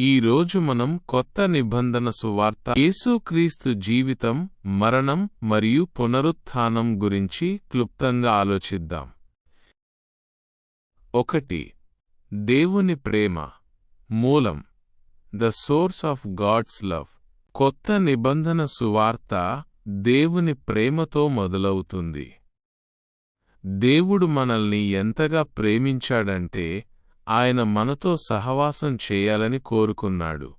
ఈ రోజు మనం కొత్త నిబంధన సువార్త యేసుక్రీస్తు జీవితం మరణం మరియు పునరుత్థానం గురించి క్లుప్తంగా ఆలోచిద్దాం. ఒకటి దేవుని ప్రేమ. మూలం the source of God's love. కొత్త నిబంధన సువార్త దేవుని ప్రేమతో మొదలవుతుంది. దేవుడు మనల్ని ఎంతగా ప్రేమించాడంటే ఆయన మనతో సహవాసం చేయాలని కోరుకున్నాడు.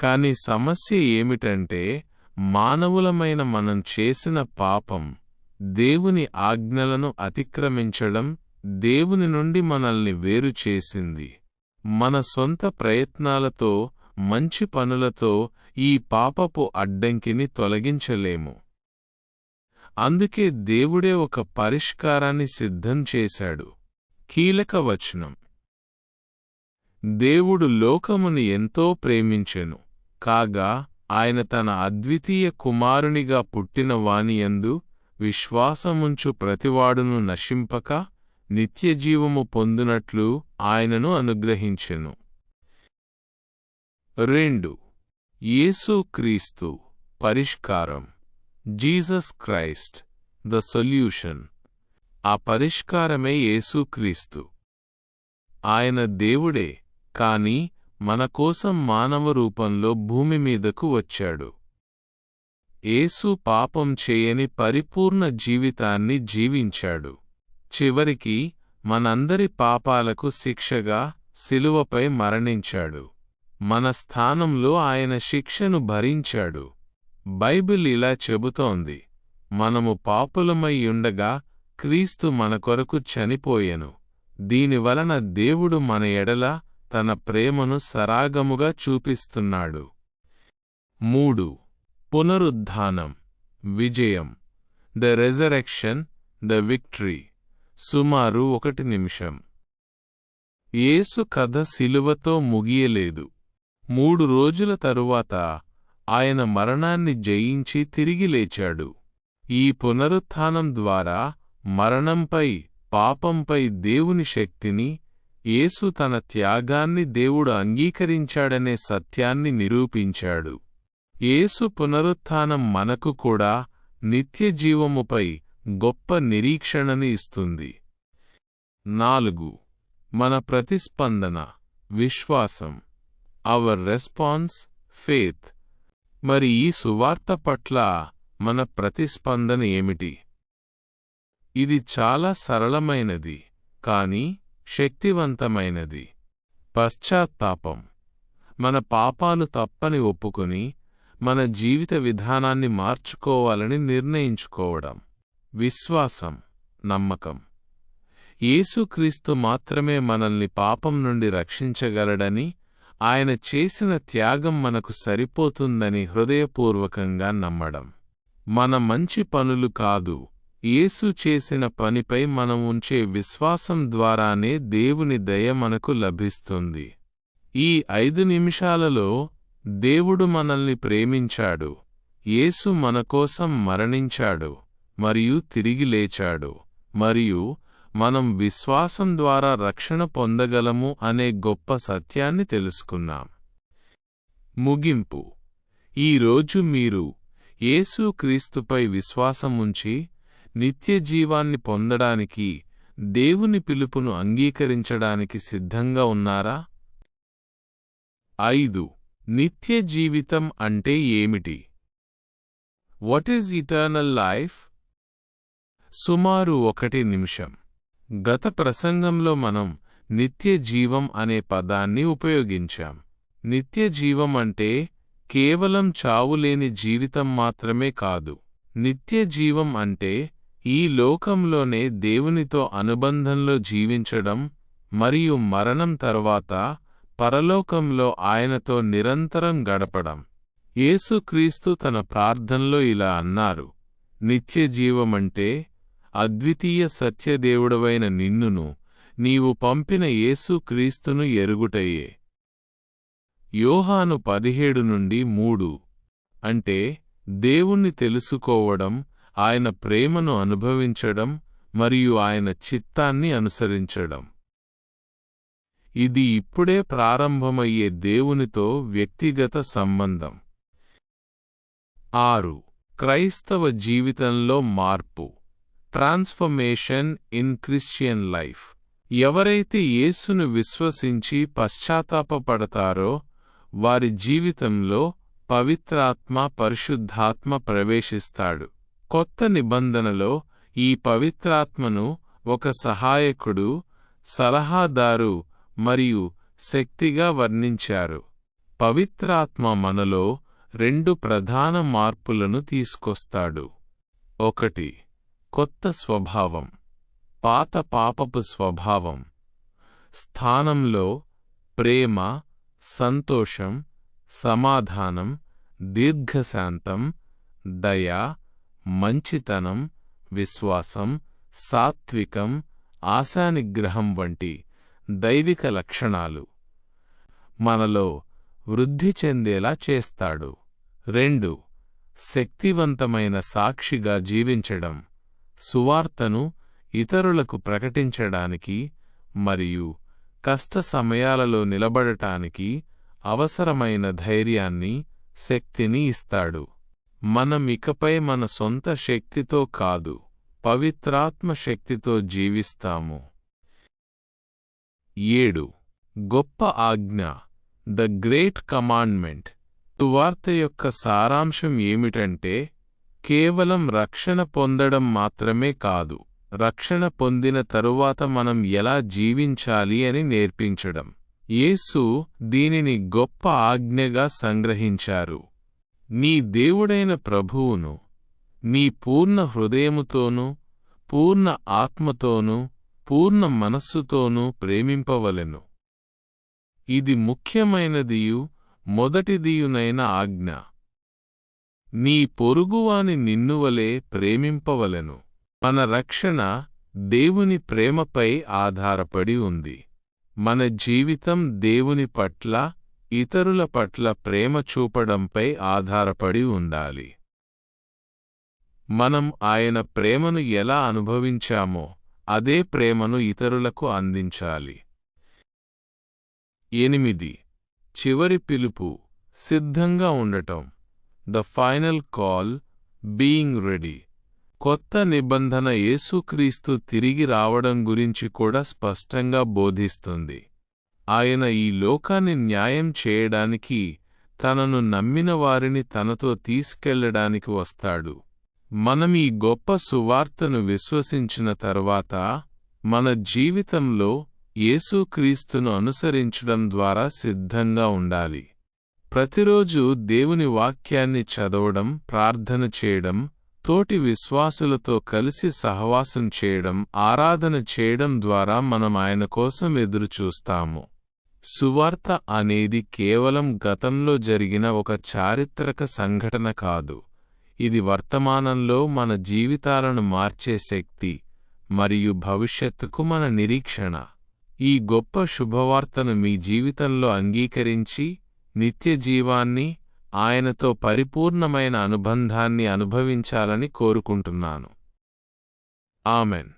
కాని సమస్య ఏమిటంటే మానవులమైన మనం చేసిన పాపం దేవుని ఆజ్ఞలను అతిక్రమించడం దేవుని నుండి మనల్ని వేరు చేసింది. మన సొంత ప్రయత్నాలతో మంచి పనులతో ఈ పాపపు అడ్డంకిని తొలగించలేము. అందుకే దేవుడే ఒక పరిష్కారాన్ని సిద్ధం చేశాడు. కీలక వచనం. దేవుడు లోకమును ఎంతో ప్రేమించెను కాగా ఆయన తన అద్వితీయ కుమారునిగా పుట్టిన వానియందు విశ్వాసముంచు ప్రతివాడును నశింపక నిత్యజీవము పొందునట్లు ఆయనను అనుగ్రహించెను. రెండు. యేసు క్రీస్తు పరిష్కారం. Jesus Christ the solution. ఆ పరిష్కారమే యేసుక్రీస్తు ఆయన దేవుడే కాని మనకోసం మానవ రూపంలో భూమి మీదకు వచ్చాడు. యేసు పాపం చేయని పరిపూర్ణ జీవితాన్ని జీవించాడు. చివరికి మనందరి పాపాలకు శిక్షగా శిలువపై మరణించాడు. మన స్థానంలో ఆయన శిక్షను భరించాడు. బైబిల్ ఇలా చెబుతోంది మనము పాపులమై ఉండగా క్రీస్తు మన కొరకు చనిపోయెను. దీనివలన దేవుడు మన ఎడల తన ప్రేమను సరాగముగా చూపిస్తున్నాడు. మూడు. పునరుద్ధానం. విజయం. The resurrection the victory. సుమారు ఒకటి నిమిషం. యేసు కథ శిలువతో ముగియలేదు. మూడు రోజుల తరువాత ఆయన మరణాన్ని జయించి తిరిగి లేచాడు. ఈ పునరుత్థానం ద్వారా మరణంపై పాపంపై దేవుని శక్తిని యేసు తన త్యాగాన్ని దేవుడు అంగీకరించాడనే సత్యాన్ని నిరూపించాడు. యేసు పునరుత్థానం మనకు కూడా నిత్యజీవముపై గొప్ప నిరీక్షణని ఇస్తుంది. నాలుగు. మన ప్రతిస్పందన విశ్వాసం. అవర్ రెస్పాన్స్ ఫేత్ మరి ఈ సువార్త పట్ల మన ప్రతిస్పందన ఏమిటి? ఇది చాలా సరళమైనది కాని శక్తివంతమైనది. పశ్చాత్తాపం. మన పాపాలు తప్పని ఒప్పుకొని మన జీవిత విధానాన్ని మార్చుకోవాలని నిర్ణయించుకోవడం. విశ్వాసం నమ్మకం. యేసుక్రీస్తు మాత్రమే మనల్ని పాపం నుండి రక్షించగలడని ఆయన చేసిన త్యాగం మనకు సరిపోతుందని హృదయపూర్వకంగా నమ్మడం. మన మంచి పనులు కాదు యేసు చేసిన పనిపై మనం ఉంచే విశ్వాసం ద్వారానే దేవుని దయ మనకు లభిస్తుంది. ఈ ఐదు నిమిషాలలో దేవుడు మనల్ని ప్రేమించాడు. యేసు మనకోసం మరణించాడు మరియు తిరిగి లేచాడు మరియు మనం విశ్వాసం ద్వారా రక్షణ పొందగలము అనే గొప్ప సత్యాన్ని తెలుసుకున్నాం. ముగింపు. ఈరోజు మీరు యేసు క్రీస్తుపై విశ్వాసముంచి నిత్యజీవాన్ని పొందడానికి దేవుని పిలుపును అంగీకరించడానికి సిద్ధంగా ఉన్నారా? ఐదు. నిత్య జీవితం అంటే ఏమిటి? వాట్ ఈజ్ ఇటర్నల్ లైఫ్ సుమారు ఒకటి నిమిషం. గత ప్రసంగంలో మనం నిత్య జీవం అనే పదాన్ని ఉపయోగించాం. నిత్య జీవం అంటే కేవలం చావులేని జీవితం మాత్రమే కాదు. నిత్య జీవం అంటే ఈ లోకంలోనే దేవునితో అనుబంధంలో జీవించడం మరియు మరణం తర్వాత పరలోకంలో ఆయనతో నిరంతరం గడపడం. యేసుక్రీస్తు తన ప్రార్థనలో ఇలా అన్నారు నిత్యజీవమంటే అద్వితీయ సత్యదేవుడవైన నిన్నును నీవు పంపిన యేసుక్రీస్తును ఎరుగుటయే. యోహాను పదిహేడు నుండి మూడు. అంటే దేవుణ్ణి తెలుసుకోవడం ఆయన ప్రేమను అనుభవించడం మరియు ఆయన చిత్తాన్ని అనుసరించడం. ఇది ఇప్పుడే ప్రారంభమయ్యే దేవునితో వ్యక్తిగత సంబంధం. ఆరు. క్రైస్తవ జీవితంలో మార్పు. Transformation in Christian life. ఎవరైతే యేసును విశ్వసించి పశ్చాత్తాపపడతారో వారి జీవితంలో పవిత్రాత్మ పరిశుద్ధాత్మ ప్రవేశిస్తాడు. కొత్త నిబంధనలో ఈ పవిత్రాత్మను ఒక సహాయకుడు సలహాదారు మరియు శక్తిగా వర్ణించారు. పవిత్రాత్మ మనలో రెండు ప్రధాన మార్పులను తీసుకొస్తాడు. ఒకటి కొత్త స్వభావం పాత పాపపు స్వభావం. స్థానంలో ప్రేమ సంతోషం సమాధానం దీర్ఘశాంతం దయ మంచితనం విశ్వాసం సాత్వికం ఆశానిగ్రహం వంటి దైవిక లక్షణాలు మనలో వృద్ధి చెందేలా చేస్తాడు. రెండు శక్తివంతమైన సాక్షిగా జీవించడం సువార్తను ఇతరులకు ప్రకటించడానికి మరియు కష్ట సమయాలలో నిలబడటానికి అవసరమైన ధైర్యాన్ని శక్తిని ఇస్తాడు. మనం ఇకపై మన సొంత శక్తితో కాదు పవిత్రాత్మ శక్తితో జీవిస్తాము. ఏడు. గొప్ప ఆజ్ఞ. The great commandment. తువార్త యొక్క సారాంశం ఏమిటంటే కేవలం రక్షణ పొందడం మాత్రమే కాదు రక్షణ పొందిన తరువాత మనం ఎలా జీవించాలి అని నేర్పించడం. యేసు దీనిని గొప్ప ఆజ్ఞగా సంగ్రహించారు. నీ దేవుడైన ప్రభువును నీ పూర్ణ హృదయముతోనూ పూర్ణ ఆత్మతోనూ పూర్ణ మనస్సుతోనూ ప్రేమింపవలెను. ఇది ముఖ్యమైనదియు మొదటిదియునైన ఆజ్ఞ. నీ పొరుగువాని నిన్నువలే ప్రేమింపవలెను. మన రక్షణ దేవుని ప్రేమపై ఆధారపడి ఉంది. మన జీవితం దేవుని పట్ల ఇతరుల పట్ల ప్రేమ చూపడంపై ఆధారపడి ఉండాలి. మనం ఆయన ప్రేమను ఎలా అనుభవించామో అదే ప్రేమను ఇతరులకు అందించాలి. ఎనిమిది. చివరి పిలుపు. సిద్ధంగా ఉండటం. The final call. Being ready. కొత్త నిబంధన యేసుక్రీస్తు తిరిగి రావడం గురించి కూడా స్పష్టంగా బోధిస్తుంది. ఆయన ఈ లోకాన్ని న్యాయం చేయడానికి తనను నమ్మిన వారిని తనతో తీసుకెళ్ళడానికి వస్తాడు. మనం ఈ గొప్ప సువార్తను విశ్వసించిన తర్వాత మన జీవితంలో యేసుక్రీస్తును అనుసరించడం ద్వారా సిద్ధంగా ఉండాలి. ప్రతిరోజు దేవుని వాక్యాన్ని చదవడం ప్రార్థన చేయడం తోటి విశ్వాసులతో కలిసి సహవాసం చేయడం ఆరాధన చేయడం ద్వారా మనం ఆయన కోసం ఎదురుచూస్తాము. సువార్త అనేది కేవలం గతంలో జరిగిన ఒక చారిత్రక సంఘటన కాదు. ఇది వర్తమానంలో మన జీవితాలను మార్చే శక్తి మరియు భవిష్యత్తుకు మన నిరీక్షణ. ఈ గొప్ప శుభవార్తను మీ జీవితంలో అంగీకరించి నిత్యజీవాన్ని ఆయనతో పరిపూర్ణమైన అనుబంధాన్ని అనుభవించాలని కోరుకుంటున్నాను. ఆమెన్.